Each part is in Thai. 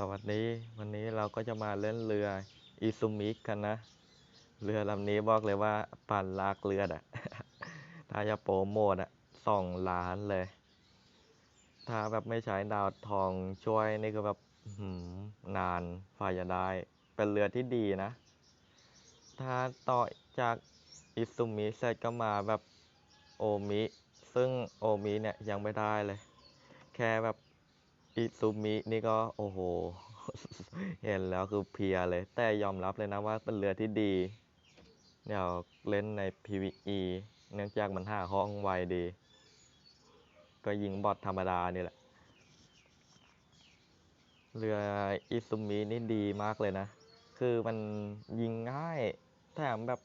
สวัสดี วันนี้เราก็จะมาเล่นเรืออิซุมิกันนะ เรือลำนี้บอกเลยว่าปั่นลากเรืออะถ้าจะโปรโมทอะสองล้านเลย ถ้าแบบไม่ใช้ดาวทองช่วยนี่ก็แบบหือนานฝ่าจะได้ เป็นเรือที่ดีนะ ถ้าต่อจากอิซุมิเสร็จก็มาแบบโอมิ ซึ่งโอมิเนี่ยยังไม่ได้เลย แค่แบบ อิซุมินี่ก็โอ้โห เห็นแล้วคือเพียเลย แต่ยอมรับเลยนะว่าเป็นเรือที่ดีเดี๋ยวเล่นใน PVE เนื่องจากมันหาห้องไวดี ก็ยิงบอทธรรมดานี่แหละ เรืออิซุมินี่ดีมากเลยนะ คือมันยิงง่ายแถมแบบ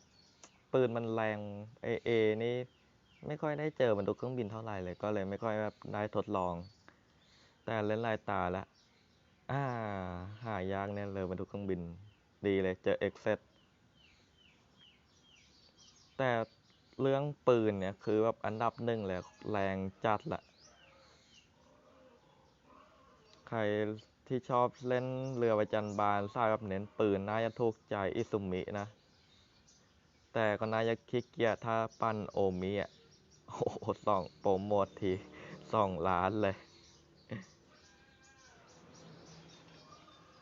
ปืนมันแรงเอเอนี่ไม่ค่อยได้เจอบรรทุกเครื่องบินเท่าไหร่เลย ก็เลยไม่ค่อยแบบได้ทดลอง แต่เล่นลายตาแล้วอ่า หายากแน่เลยบรรทุกเครื่องบิน ดีเลยเจอเอ็กเซแต่เรื่องปืนเนี่ย คือแบบอันดับหนึ่งเลยแรงจัดละใครที่ชอบเล่นเรือประจันบานสายแบบเน้นปืนน่าจะถูกใจอิซุมินะ แต่ก็น่าจะขี้เกียถ้าปั้นโอมิอะโอ้สองโปรโมททีสองล้านเลย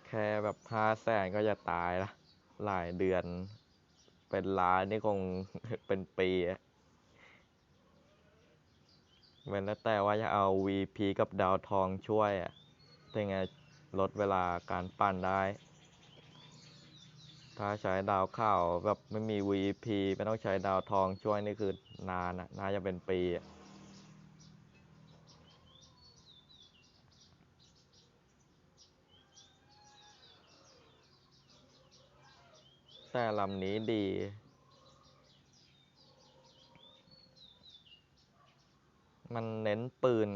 แค่แบบห้าแสนก็จะตายละหลายเดือน เป็นล้านนี่คงเป็นปีอะเว้นแล้วแต่ว่าจะเอา VP กับดาวทองช่วยอะถ้าไงลดเวลาการปั่นได้ ถ้าใช้ดาวข้าวแบบไม่มี VP ไม่ต้องใช้ดาวทองช่วยนี่คือนานอะน่าจะเป็นปีอะ แต่ลำนี้ดี มันเน้นปืน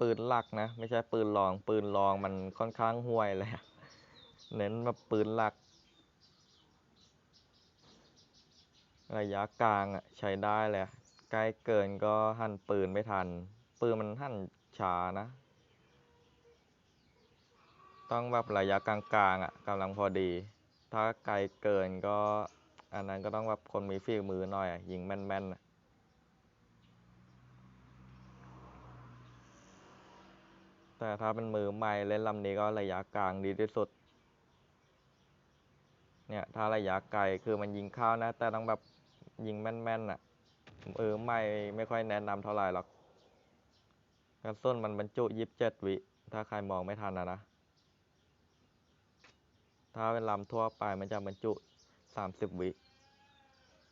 ปืนหลักนะ ไม่ใช่ปืนรอง ปืนรองมันค่อนข้างห่วยเลยอะเน้นแบบปืนหลัก ระยะกลางอะใช้ได้เลยอะใกล้เกินก็หั่นปืนไม่ทัน ปืนมันหั่นช้านะ ต้องแบบระยะกลางๆอะกำลังพอดี ถ้าไกลเกินก็ อันนั้นก็ต้องแบบคนมีฝีมือหน่อยอยิงแม่นๆแต่ถ้าเป็นมือใหม่เล่นลำนี้ก็ระยะกลางดีที่สุด เนี่ยถ้าระยะไกลคือมันยิงเข้านะ แต่ต้องแบบยิงแม่นๆอะเออไม่ไม่ค่อยแนะนำเท่าไหร่หรอกกระสุนมันบรรจุยิบเจ็ดวิ ถ้าใครมองไม่ทันนะนะ ถ้าเป็นลำทั่วไปมันจะบรรจุสามสิบวิ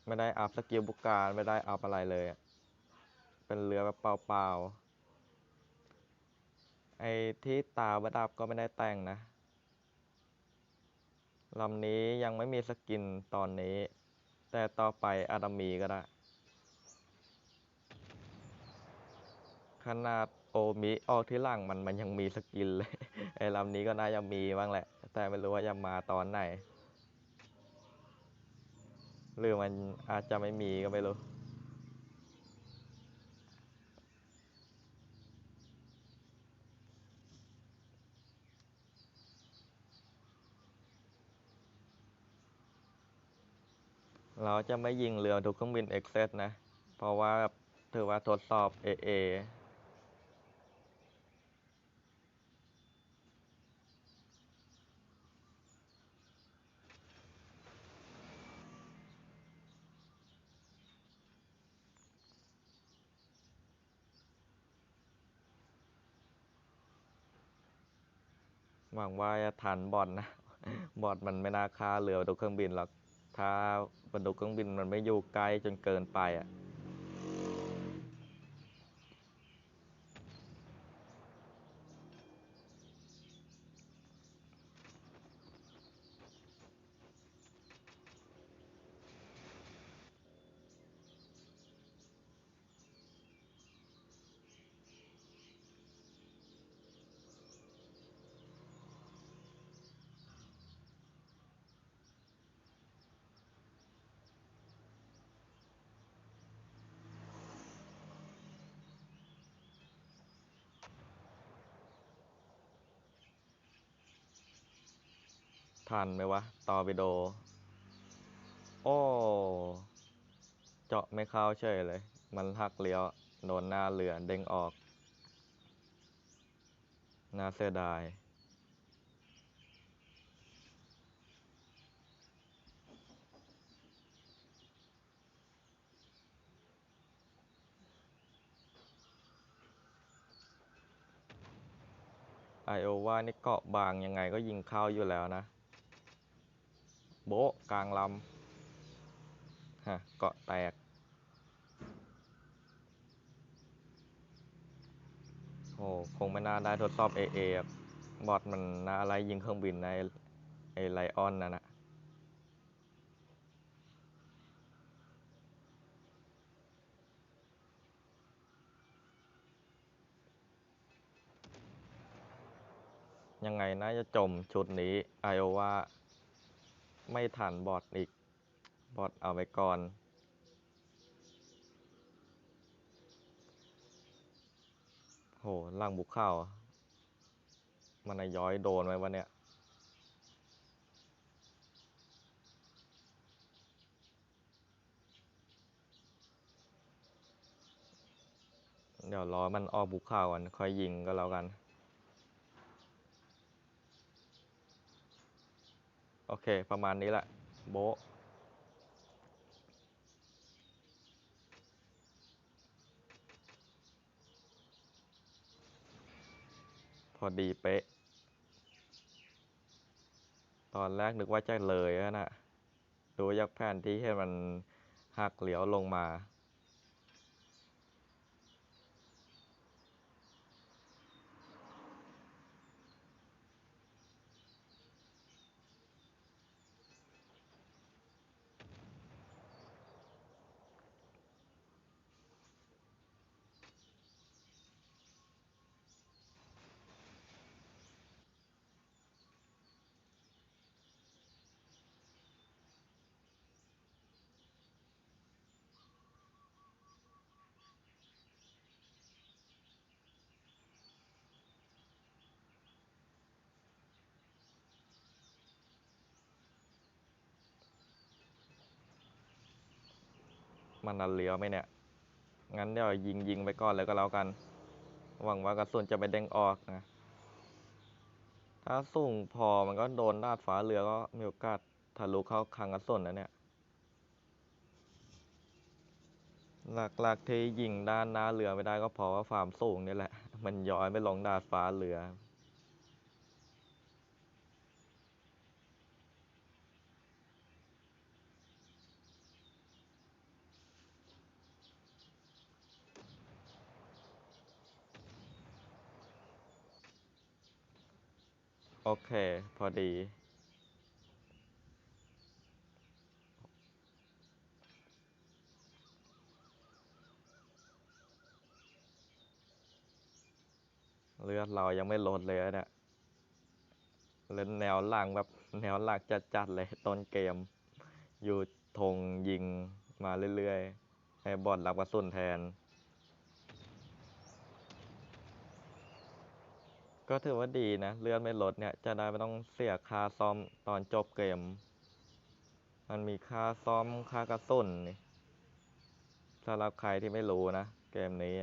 ไม่ได้อัพสกิลบุกการไม่ได้อัพอะไรเลย เป็นเรือแบบเปล่าๆ ไอ้ที่ตาประดับก็ไม่ได้แต่งนะลำนี้ยังไม่มีสกินตอนนี้ แต่ต่อไปอาจจะมีก็ได้ ขนาด มิออกที่หลังมันมันยังมีสกินเลย ไอ้ลำนี้ก็น่าจะมีบ้างแหละ แต่ไม่รู้ว่าจะมาตอนไหน หรือมันอาจจะไม่มีก็ไม่รู้เราจะไม่ยิงเรือทุกเครื่องบินเอ็กเซสนะ เพราะว่าถือว่าทดสอบ AA หวังว่าจะทันบอดนะ บอดมันไม่น่าฆ่าเรือบรรทุกเครื่องบินหรอก ถ้าบรรทุกเครื่องบินมันไม่อยู่ใกล้จนเกินไปอะ ทันไหมวะ ตอร์ปิโด โอ้ เจาะไม่เข้าเฉยเลย มันหักเลี้ยว โดนหน้าเรือเด้งออก น่าเสียดาย ไอโอว่านี่เกาะบางยังไงก็ยิงเข้าอยู่แล้วนะ โบะกลางลำฮะเกาะแตก โอ้คงไม่น่าได้ทดสอบ AA ครับอทมันน่าอะไรยิงเครื่องบินในไอไลออนนั่นนะยังไงน่าจะจมชุดนี้ไอโอวา ไม่ทันบอทอีก บอทเอาไว้ก่อน โหล่างบุกเข้า มันย้อยโดนไว้วะเนี่ยเดี๋ยวรอมันออกบุกเข้าก่อนค่อยยิงก็แล้วกัน โอ เค ประมาณนี้แหละ โบพอดีเป๊ะ ตอนแรกนึกว่าจะเลยนะดูจากแผนที่ให้มันหักเหลียวลงมา มันนันเลี้ยวไหมเนี่ย งั้นเดี๋ยวยิงยิงไปก่อนเลยก็แล้วกัน หวังว่ากระสุนจะไม่เด้งออกนะ ถ้าสูงพอมันก็โดนดาดฟ้าเรือก็มีโอกาสทะลุเข้าคังกระสุนนะเนี่ย หลักๆที่ยิงด้านหน้าเรือไม่ได้ก็เพราะว่าความสูงนี่แหละ มันย้อยไม่ลงดาดฟ้าเรือ โอเค พอดี เลือดเรายังไม่ลดเลยเนี่ยเล่นแนวหลังแบบแนวหลักจัดๆเลยต้นเกม อยู่ธงยิงมาเรื่อยๆ ให้บอลรับกระสุนแทน ก็ถือว่าดีนะ เลื่อนไม่ลดเนี่ย จะได้ไม่ต้องเสียค่าซ่อมตอนจบเกม มันมีค่าซ่อมค่ากระสุนนี่สำหรับใครที่ไม่รู้นะ เกมนี้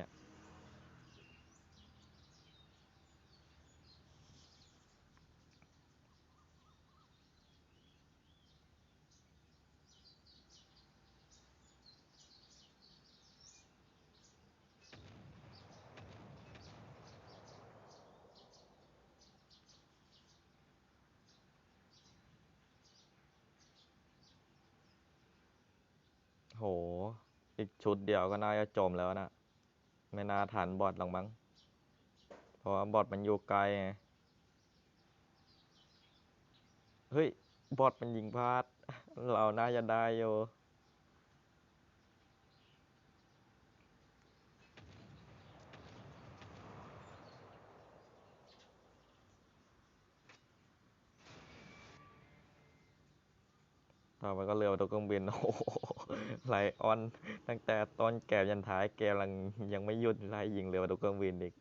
โห อีกชุดเดียวก็น่าจะจมแล้วนะ ไม่น่าทันบอทหรอกมั้ง เพราะว่าบอทมันอยู่ไกลไง เฮ้ย บอทมันยิงพลาด เราน่าจะได้อยู่ต่อไปก็เรือประตูเครื่องบิน โอ้ ไลออนตั้งแต่ตอนแก่ยันท้ายแกลังยังไม่หยุดไล่ยิงเรือดูเครื่องบินอีก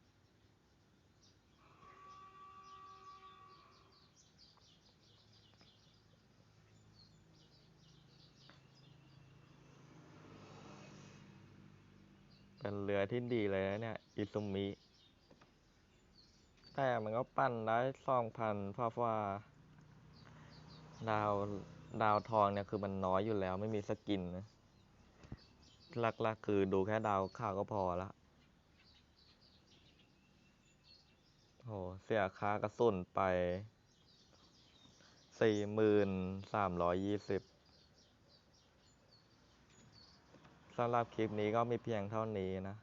เป็นเรือที่ดีเลยนะเนี่ย อิซุมิ แต่มันก็ปั่นได้สองพันเพาฟาดาว ดาวทองเนี่ยคือมันน้อยอยู่แล้วไม่มีสกินนะหลักๆคือดูแค่ดาวขาวก็พอละโหเสียค่ากระสุนไปสี่หมื่นสามร้อยยี่สิบสำหรับคลิปนี้ก็มีเพียงเท่านี้นะ